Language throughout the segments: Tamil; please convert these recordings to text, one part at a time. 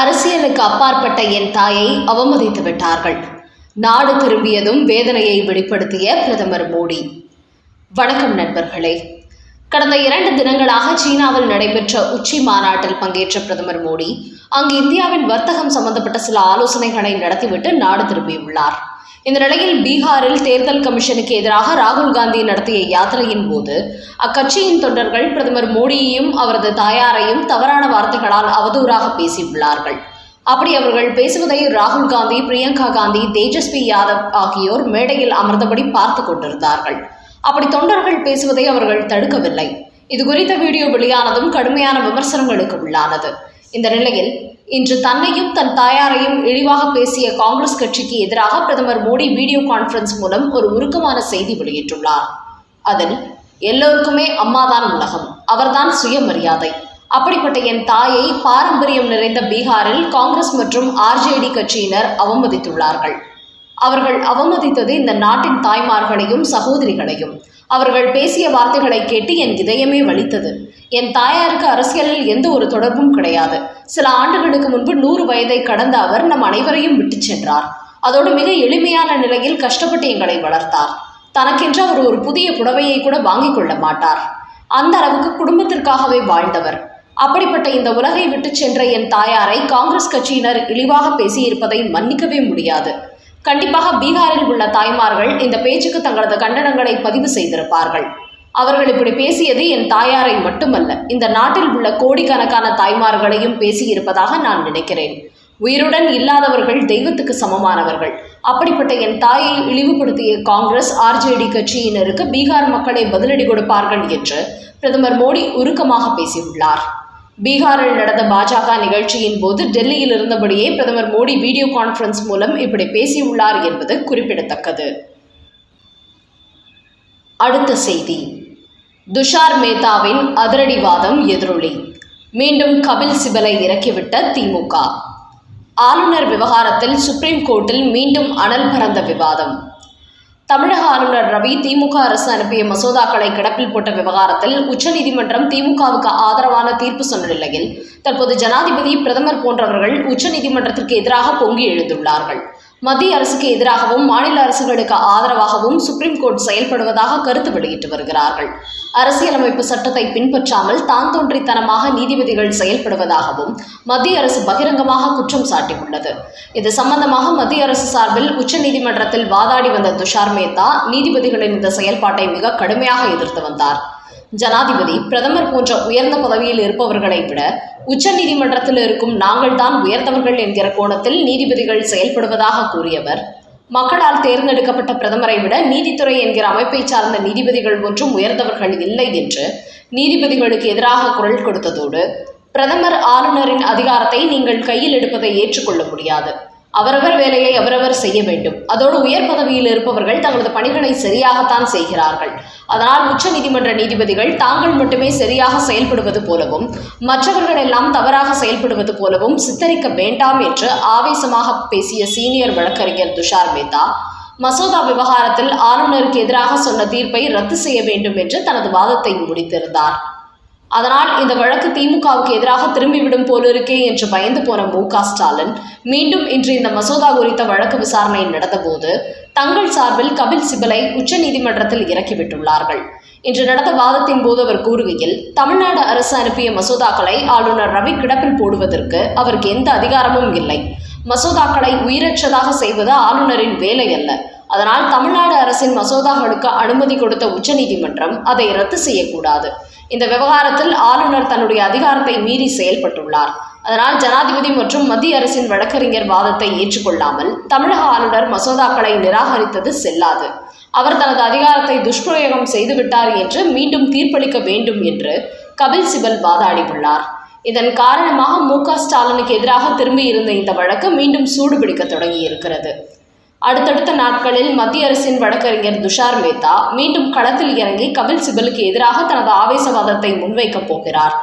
அரசியலுக்கு அப்பாற்பட்ட என் தாயை அவமதித்து விட்டார்கள். நாடு திரும்பியதும் வேதனையை வெளிப்படுத்திய பிரதமர் மோடி. வணக்கம் நண்பர்களே. கடந்த இரண்டு தினங்களாக சீனாவில் நடைபெற்ற உச்சி மாநாட்டில் பங்கேற்ற பிரதமர் மோடி அங்கு இந்தியாவின் வர்த்தகம் சம்பந்தப்பட்ட சில ஆலோசனைகளை நடத்திவிட்டு நாடு திரும்பியுள்ளார். இந்த நிலையில் பீகாரில் தேர்தல் கமிஷனுக்கு எதிராக ராகுல் காந்தி நடத்திய யாத்திரையின் போது அக்கட்சியின் தொண்டர்கள் பிரதமர் மோடியையும் அவரது தாயாரையும் தவறான வார்த்தைகளால் அவதூறாக பேசியுள்ளார்கள். அப்படி அவர்கள் பேசுவதை ராகுல் காந்தி பிரியங்கா காந்தி தேஜஸ்வி யாதவ் ஆகியோர் மேடையில் அமர்ந்தபடி பார்த்து கொண்டிருந்தார்கள். அப்படி தொண்டர்கள் பேசுவதை அவர்கள் தடுக்கவில்லை. இது குறித்த வீடியோ வெளியானதும் கடுமையான விமர்சனங்களுக்கு உள்ளானது. இந்த நிலையில் இன்று தன்னையும் தன் தாயாரையும் இழிவாக பேசிய காங்கிரஸ் கட்சிக்கு எதிராக பிரதமர் மோடி வீடியோ கான்ஃபரன்ஸ் மூலம் ஒரு உருக்கமான செய்தி வெளியிட்டுள்ளார். அதில் எல்லோருக்குமே அம்மாதான் உலகம் அவர்தான் சுயமரியாதை. அப்படிப்பட்ட என் தாயை பாரம்பரியம் நிறைந்த பீகாரில் காங்கிரஸ் மற்றும் ஆர்ஜேடி கட்சியினர் அவமதித்துள்ளார்கள். அவர்கள் அவமதித்தது இந்த நாட்டின் தாய்மார்களையும் சகோதரிகளையும். அவர்கள் பேசிய வார்த்தைகளை கேட்டு என் இதயமே வலித்தது. என் தாயாருக்கு அரசியலில் எந்த ஒரு தொடர்பும் கிடையாது. சில ஆண்டுகளுக்கு முன்பு நூறு வயதை கடந்த அவர் நம் அனைவரையும் விட்டுச் சென்றார். அதோடு மிக எளிமையான நிலையில் கஷ்டப்பட்டு எங்களை வளர்த்தார். தனக்கென்று அவர் ஒரு புதிய புடவையை கூட வாங்கிக் கொள்ள மாட்டார். அந்த அளவுக்கு குடும்பத்திற்காகவே வாழ்ந்தவர். அப்படிப்பட்ட இந்த உலகை விட்டுச் சென்ற என் தாயாரை காங்கிரஸ் கட்சியினர் இழிவாக பேசியிருப்பதை மன்னிக்கவே முடியாது. கண்டிப்பாக பீகாரில் உள்ள தாய்மார்கள் இந்த பேச்சுக்கு தங்களது கண்டனங்களை பதிவு செய்திருப்பார்கள். அவர்கள் இப்படி பேசியது என் தாயாரை மட்டுமல்ல இந்த நாட்டில் உள்ள கோடிக்கணக்கான தாய்மார்களையும் பேசியிருப்பதாக நான் நினைக்கிறேன். உயிருடன் இல்லாதவர்கள் தெய்வத்துக்கு சமமானவர்கள். அப்படிப்பட்ட என் தாயை இழிவுபடுத்திய காங்கிரஸ் ஆர்ஜேடி கட்சியினருக்கு பீகார் மக்களே பதிலடி கொடுப்பார்கள் என்று பிரதமர் மோடி உருக்கமாக பேசியுள்ளார். பீகாரில் நடந்த பாஜக நிகழ்ச்சியின் போது டெல்லியில் இருந்தபடியே பிரதமர் மோடி வீடியோ கான்ஃபரன்ஸ் மூலம் இப்படி பேசியுள்ளார் என்பது குறிப்பிடத்தக்கது. அடுத்த செய்தி. துஷார் மேத்தாவின் அதிரடிவாதம் எதிரொலி. மீண்டும் கபில் சிபலை இறக்கிவிட்ட திமுக. ஆளுநர் விவகாரத்தில் சுப்ரீம் கோர்ட்டில் மீண்டும் அனல் பறந்த விவாதம். தமிழக ஆளுநர் ரவி திமுக அரசு அனுப்பிய மசோதாக்களை கிடப்பில் போட்ட விவகாரத்தில் உச்சநீதிமன்றம் திமுகவுக்கு ஆதரவான தீர்ப்பு சொன்ன நிலையில் தற்போது ஜனாதிபதி பிரதமர் போன்றவர்கள் உச்சநீதிமன்றத்திற்கு எதிராக பொங்கி எழுந்துள்ளார்கள். மத்திய அரசுக்கு எதிராகவும் மாநில அரசுகளுக்கு ஆதரவாகவும் சுப்ரீம் கோர்ட் செயல்படுவதாக கருத்து வெளியிட்டு வருகிறார்கள். அரசியலமைப்பு சட்டத்தை பின்பற்றாமல் தான் தோன்றித்தனமாக நீதிபதிகள் செயல்படுவதாகவும் மத்திய அரசு பகிரங்கமாக குற்றம் சாட்டியுள்ளது. இது சம்பந்தமாக மத்திய அரசு சார்பில் உச்சநீதிமன்றத்தில் வாதாடி வந்த துஷார் மேத்தா நீதிபதிகளின் இந்த செயல்பாட்டை மிக கடுமையாக எதிர்த்து வந்தார். ஜனாதிபதி பிரதமர் போன்ற உயர்ந்த பதவியில் இருப்பவர்களை விட உச்ச நீதிமன்றத்தில் இருக்கும் நாங்கள் தான் உயர்ந்தவர்கள் என்கிற கோணத்தில் நீதிபதிகள் செயல்படுவதாக கூறியவர் மக்களால் தேர்ந்தெடுக்கப்பட்ட பிரதமரை விட நீதித்துறை என்கிற அமைப்பை சார்ந்த நீதிபதிகள் ஒன்றும் உயர்ந்தவர்கள் இல்லை என்று நீதிபதிகளுக்கு எதிராக குரல் கொடுத்ததோடு பிரதமர் ஆளுநரின் அதிகாரத்தை நீங்கள் கையில் எடுப்பதை ஏற்றுக்கொள்ள முடியாது. அவரவர் வேலையை அவரவர் செய்ய வேண்டும். அதோடு உயர் பதவியில் இருப்பவர்கள் தங்களது பணிகளை சரியாகத்தான் செய்கிறார்கள். அதனால் உச்ச நீதிமன்ற நீதிபதிகள் தாங்கள் மட்டுமே சரியாக செயல்படுவது போலவும் மற்றவர்கள் எல்லாம் தவறாக செயல்படுவது போலவும் சித்தரிக்க வேண்டாம் என்று ஆவேசமாக பேசிய சீனியர் வழக்கறிஞர் துஷார் மேத்தா மசோதா விவகாரத்தில் ஆளுநருக்கு எதிராக சொன்ன தீர்ப்பை ரத்து செய்ய வேண்டும் என்று தனது வாதத்தை முடித்திருந்தார். அதனால் இந்த வழக்கு திமுகவுக்கு எதிராக திரும்பிவிடும் போலிருக்கே என்று பயந்து போன மு க ஸ்டாலின் மீண்டும் இன்று இந்த மசோதா குறித்த வழக்கு விசாரணை நடந்தபோது தங்கள் சார்பில் கபில் சிபலை உச்சநீதிமன்றத்தில் இறக்கிவிட்டுள்ளார்கள். இன்று நடந்த வாதத்தின் போது அவர் கூறுகையில் தமிழ்நாடு அரசு அனுப்பிய மசோதாக்களை ஆளுநர் ரவி கிடப்பில் போடுவதற்கு அவருக்கு எந்த அதிகாரமும் இல்லை. மசோதாக்களை உயிரற்றதாக செய்வது ஆளுநரின் வேலை அல்ல. அதனால் தமிழ்நாடு அரசின் மசோதாக்களுக்கு அனுமதி கொடுத்த உச்சநீதிமன்றம் அதை ரத்து செய்யக்கூடாது. இந்த விவகாரத்தில் ஆளுநர் தன்னுடைய அதிகாரத்தை மீறி செயல்பட்டுள்ளார். அதனால் ஜனாதிபதி மற்றும் மத்திய அரசின் வழக்கறிஞர் வாதத்தை ஏற்றுக்கொள்ளாமல் தமிழக ஆளுநர் மசோதாக்களை நிராகரித்தது செல்லாது. அவர் தனது அதிகாரத்தை துஷ்பிரயோகம் செய்துவிட்டார் என்று மீண்டும் தீர்ப்பளிக்க வேண்டும் என்று கபில் சிபல் வாதாடியுள்ளார். இதன் காரணமாக மு க ஸ்டாலினுக்கு எதிராக திரும்பி இருந்த இந்த வழக்கு மீண்டும் சூடுபிடிக்க தொடங்கி இருக்கிறது அடுத்தடுத்த நாட்களில் மத்திய அரசின் வழக்கறிஞர் துஷார் மேத்தா மீண்டும் களத்தில் இறங்கி கபில் சிபலுக்கு எதிராக தனது ஆவேசவாதத்தை முன்வைக்கப் போகிறார்.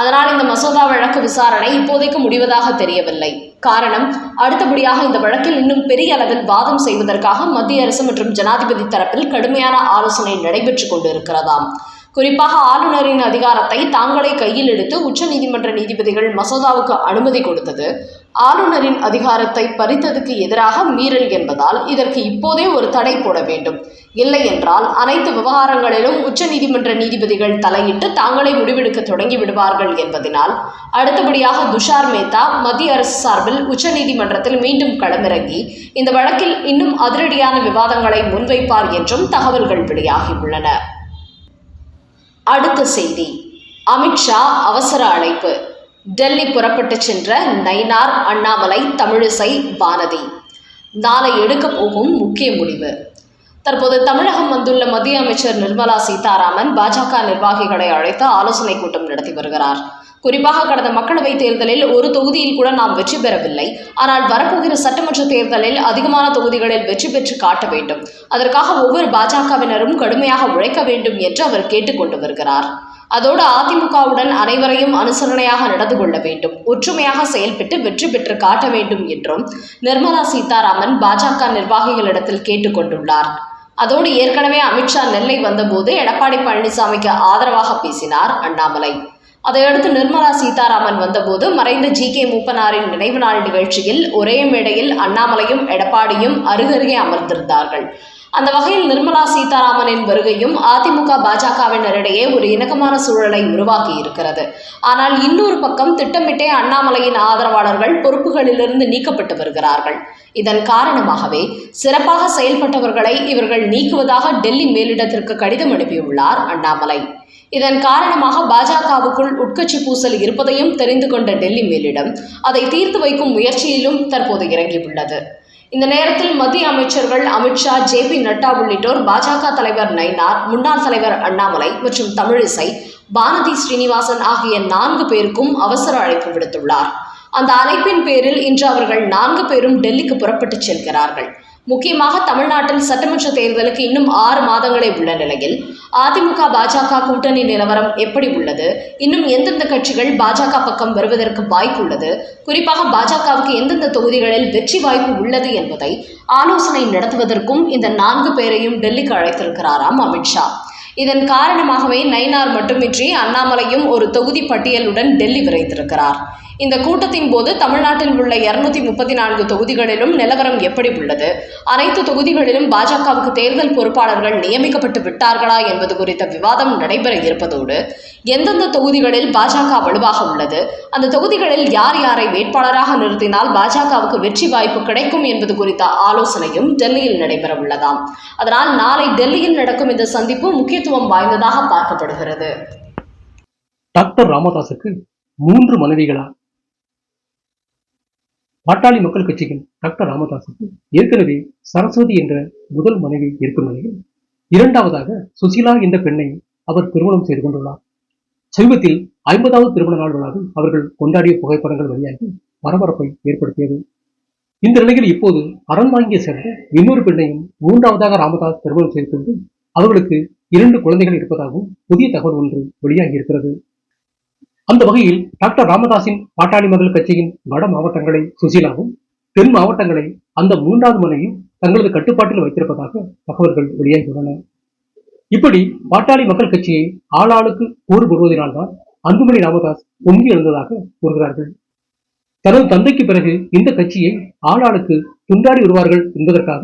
அதனால் இந்த மசோதா வழக்கு விசாரணை இப்போதைக்கு முடிவதாக தெரியவில்லை. காரணம் அடுத்தபடியாக இந்த வழக்கில் இன்னும் பெரிய அளவில் வாதம் செய்வதற்காக மத்திய அரசு மற்றும் ஜனாதிபதி தரப்பில் கடுமையான ஆலோசனை நடைபெற்று கொண்டிருக்கிறதாம். குறிப்பாக ஆளுநரின் அதிகாரத்தை தாங்களே கையில் எடுத்து உச்சநீதிமன்ற நீதிபதிகள் மசோதாவுக்கு அனுமதி கொடுத்தது ஆளுநரின் அதிகாரத்தை பறித்ததுக்கு எதிராக மீறல் என்பதால் இதற்கு இப்போதே ஒரு தடை போட வேண்டும். இல்லை என்றால் அனைத்து விவகாரங்களிலும் உச்சநீதிமன்ற நீதிபதிகள் தலையிட்டு தாங்களே முடிவெடுக்க தொடங்கி விடுவார்கள் என்பதனால் அடுத்தபடியாக துஷார் மேத்தா மத்திய அரசு சார்பில் உச்சநீதிமன்றத்தில் மீண்டும் களமிறங்கி இந்த வழக்கில் இன்னும் அதிரடியான விவாதங்களை முன்வைப்பார் என்றும் தகவல்கள் வெளியாகியுள்ளன. அடுத்த செய்தி. அமித்ஷா அவசர அழைப்பு. டெல்லி புறப்பட்டுச் சென்ற நைனார் அண்ணாமலை தமிழிசை வானதி. நாளை எடுக்கப் போகும் முக்கிய முடிவு. தற்போது தமிழகம் வந்துள்ள மத்திய அமைச்சர் நிர்மலா சீதாராமன் பாஜக நிர்வாகிகளை அழைத்து ஆலோசனை கூட்டம் நடத்தி வருகிறார். குறிப்பாக கடந்த மக்களவைத் தேர்தலில் ஒரு தொகுதியில் கூட நாம் வெற்றி பெறவில்லை. ஆனால் வரப்போகிற சட்டமன்ற தேர்தலில் அதிகமான தொகுதிகளில் வெற்றி பெற்று காட்ட வேண்டும். அதற்காக ஒவ்வொரு பாஜகவினரும் கடுமையாக உழைக்க வேண்டும் என்று அவர் கேட்டுக்கொண்டு வருகிறார். அதோடு அதிமுகவுடன் அனைவரையும் அனுசரணையாக நடந்து கொள்ள வேண்டும். ஒற்றுமையாக செயல்பட்டு வெற்றி பெற்று காட்ட வேண்டும் என்றும் நிர்மலா சீதாராமன் பாஜக நிர்வாகிகளிடத்தில் கேட்டுக்கொண்டுள்ளார் அதோடு ஏற்கனவே அமித்ஷா நெல்லை வந்தபோது எடப்பாடி பழனிசாமிக்கு ஆதரவாக பேசினார் அண்ணாமலை. அதையடுத்து நிர்மலா சீதாராமன் வந்தபோது மறைந்த ஜி. கே. மூப்பனாரின் நினைவு நாள் நிகழ்ச்சியில் ஒரே மேடையில் அண்ணாமலையும் எடப்பாடியும் அருகருகே அமர்ந்திருந்தார்கள். அந்த வகையில் நிர்மலா சீதாராமனின் வருகையும் அதிமுக பாஜகவினரிடையே ஒரு இணக்கமான சூழலை உருவாக்கி இருக்கிறது. ஆனால் இன்னொரு பக்கம் திட்டமிட்டே அண்ணாமலையின் ஆதரவாளர்கள் பொறுப்புகளிலிருந்து நீக்கப்பட்டு வருகிறார்கள். இதன் காரணமாகவே சிறப்பாக செயல்பட்டவர்களை இவர்கள் நீக்குவதாக டெல்லி மேலிடத்திற்கு கடிதம் அனுப்பியுள்ளார் அண்ணாமலை. இதன் காரணமாக பாஜகவுக்குள் உட்கட்சி பூசல் இருப்பதையும் தெரிந்து கொண்ட டெல்லி மேலிடம் அதை தீர்த்து வைக்கும் முயற்சியிலும் தற்போது இறங்கியுள்ளது. இந்த நேரத்தில் மத்திய அமைச்சர்கள் அமித்ஷா ஜே பி நட்டா உள்ளிட்டோர் பாஜக தலைவர் நயினார் முன்னாள் தலைவர் அண்ணாமலை மற்றும் தமிழிசை பாரதி ஸ்ரீனிவாசன் ஆகிய நான்கு பேருக்கும் அவசர அழைப்பு விடுத்துள்ளார். அந்த அழைப்பின் பேரில் இன்று அவர்கள் நான்கு பேரும் டெல்லிக்கு புறப்பட்டுச் செல்கிறார்கள். முக்கியமாக தமிழ்நாட்டில் சட்டமன்ற தேர்தலுக்கு இன்னும் ஆறு மாதங்களே உள்ள நிலையில் அதிமுக பாஜக கூட்டணி நிலவரம் எப்படி உள்ளது? இன்னும் எந்தெந்த கட்சிகள் பாஜக பக்கம் வருவதற்கு வாய்ப்பு உள்ளது? குறிப்பாக பாஜகவுக்கு எந்தெந்த தொகுதிகளில் வெற்றி வாய்ப்பு உள்ளது என்பதை ஆலோசனை நடத்துவதற்கும் இந்த நான்கு பேரையும் டெல்லிக்கு அழைத்திருக்கிறாராம் அமித்ஷா இதன் காரணமாகவே நைனார் மட்டுமின்றி அண்ணாமலையும் ஒரு தொகுதி பட்டியலுடன் டெல்லி விரைந்திருக்கிறார். இந்த கூட்டத்தின் போது தமிழ்நாட்டில் உள்ள இருநூத்தி முப்பத்தி நான்கு தொகுதிகளிலும் நிலவரம் எப்படி உள்ளது? அனைத்து தொகுதிகளிலும் பாஜகவுக்கு தேர்தல் பொறுப்பாளர்கள் நியமிக்கப்பட்டு விட்டார்களா என்பது குறித்த விவாதம் நடைபெற இருப்பதோடு எந்தெந்த தொகுதிகளில் பாஜக வலுவாக உள்ளது? அந்த தொகுதிகளில் யார் யாரை வேட்பாளராக நிறுத்தினால் பாஜகவுக்கு வெற்றி வாய்ப்பு கிடைக்கும் என்பது குறித்த ஆலோசனையும் டெல்லியில் நடைபெற உள்ளதாம். அதனால் நாளை டெல்லியில் நடக்கும் இந்த சந்திப்பு முக்கியத்துவம் வாய்ந்ததாக பார்க்கப்படுகிறது. டாக்டர் ராமதாஸுக்கு மூன்று மனைவிகளா பாட்டாளி மக்கள் கட்சியின் டாக்டர் ராமதாஸுக்கு ஏற்கனவே சரஸ்வதி என்ற முதல் மனைவி இருக்கும் நிலையில் இரண்டாவதாக சுசீலா என்ற பெண்ணை அவர் திருமணம் செய்து கொண்டுள்ளார். சமீபத்தில் ஐம்பதாவது திருமண நாள் விழாவில் அவர்கள் கொண்டாடிய புகைப்படங்கள் வெளியாகி பரபரப்பை ஏற்படுத்தியது. இந்த நிலையில் இப்போது அரண் வாங்கிய சேர்ந்த இன்னொரு பெண்ணையும் மூன்றாவதாக ராமதாஸ் திருமணம் செய்து கொண்டு அவர்களுக்கு இரண்டு குழந்தைகள் இருப்பதாகவும் புதிய தகவல் ஒன்று வெளியாகி இருக்கிறது. அந்த வகையில் டாக்டர் ராமதாஸின் பாட்டாளி மக்கள் கட்சியின் வட மாவட்டங்களை சுசீலாவும் தென் மாவட்டங்களை அந்த மூன்றாவது மனைவியும் தங்களது கட்டுப்பாட்டில் வைத்திருப்பதாக தகவல்கள் வெளியாகியுள்ளன. இப்படி பாட்டாளி மக்கள் கட்சியை ஆளாளுக்கு போர்படுவதனால்தான் அன்புமணி ராமதாஸ் பொங்கி எழுந்ததாக கூறுகிறார்கள். தனது தந்தைக்கு பிறகு இந்த கட்சியை ஆளாளுக்கு துண்டாடி வருவார்கள் என்பதற்காக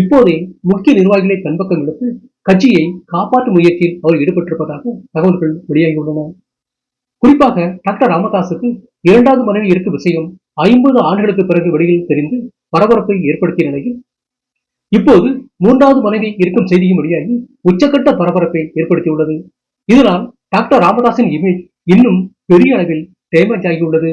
இப்போதே முக்கிய நிர்வாகிகளை தன்பக்கம் எடுத்து கட்சியை காப்பாற்றும் முயற்சியில் அவர் ஈடுபட்டிருப்பதாக தகவல்கள் வெளியாகியுள்ளன. குறிப்பாக டாக்டர் ராமதாஸுக்கு இரண்டாவது மனைவி இருக்கும் விஷயம் ஐம்பது ஆண்டுகளுக்கு பிறகு வெளியில் தெரிந்து பரபரப்பை ஏற்படுத்திய நிலையில் இப்போது மூன்றாவது மனைவி இருக்கும் செய்தியும் வெளியாகி உச்சக்கட்ட பரபரப்பை ஏற்படுத்தியுள்ளது. இதனால் டாக்டர் ராமதாஸின் இமேஜ் இன்னும் பெரிய அளவில் டேமேஜ் ஆகியுள்ளது.